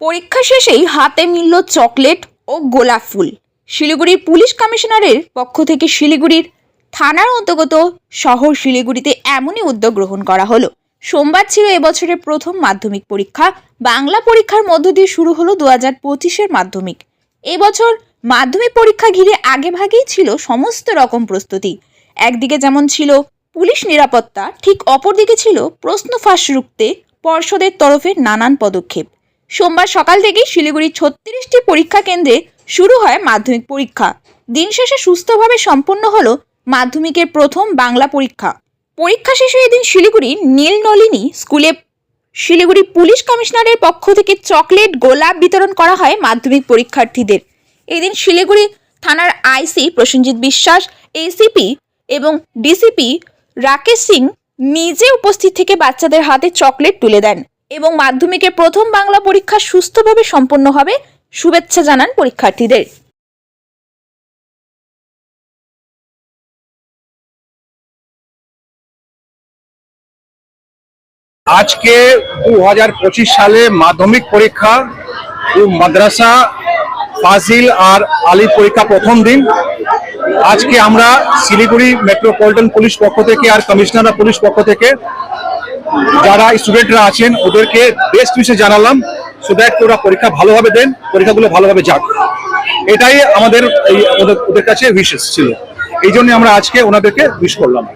পরীক্ষা শেষেই হাতে মিলল চকলেট ও গোলাপ ফুল। শিলিগুড়ির পুলিশ কমিশনারের পক্ষ থেকে শিলিগুড়ির থানার অন্তর্গত শহর শিলিগুড়িতে এমনই উদ্যোগ গ্রহণ করা হলো। সোমবার ছিল এবছরের প্রথম মাধ্যমিক পরীক্ষা। বাংলা পরীক্ষার মধ্য দিয়ে শুরু হলো দু হাজার পঁচিশের মাধ্যমিক। এবছর মাধ্যমিক পরীক্ষা ঘিরে আগেভাগেই ছিল সমস্ত রকম প্রস্তুতি। একদিকে যেমন ছিল পুলিশ নিরাপত্তা, ঠিক অপরদিকে ছিল প্রশ্ন ফাঁস রুখতে পর্ষদের তরফে নানান পদক্ষেপ। সোমবার সকাল থেকেই শিলিগুড়ির ছত্রিশটি পরীক্ষা কেন্দ্রে শুরু হয় মাধ্যমিক পরীক্ষা। দিন শেষে সুস্থভাবে সম্পন্ন হলো মাধ্যমিকের প্রথম বাংলা পরীক্ষা। পরীক্ষা শেষে এদিন শিলিগুড়ি নীলনলিনী স্কুলে শিলিগুড়ি পুলিশ কমিশনারের পক্ষ থেকে চকলেট গোলাপ বিতরণ করা হয় মাধ্যমিক পরীক্ষার্থীদের। এদিন শিলিগুড়ি থানার আইসি প্রসেনজিৎ বিশ্বাস, এসিপি এবং ডিসিপি রাকেশ সিং নিজে উপস্থিত থেকে বাচ্চাদের হাতে চকলেট তুলে দেন। এবং মাধ্যমিকের প্রথম বাংলা পরীক্ষা সুস্থভাবে সম্পন্ন হবে, শুভেচ্ছা জানান পরীক্ষার্থীদের। আজকে দু হাজার পঁচিশ সালে মাধ্যমিক পরীক্ষা ও মাদ্রাসা, ফাজিল আর আলী পরীক্ষা প্রথম দিন। আজকে আমরা শিলিগুড়ি মেট্রোপলিটন পুলিশ পক্ষ থেকে আর কমিশনার পুলিশ পক্ষ থেকে যারা স্টুডেন্টরা আছেন, ওদেরকে বেস্ট কিছু জানালাম সো দ্যাট ওরা পরীক্ষা ভালোভাবে দেন, পরীক্ষাগুলো ভালোভাবে যাক। এটাই আমাদের এই ওদের- ওদের কাছে উইশেস ছিল। এই জন্য আমরা আজকে ওনাদেরকে উইশ করলাম।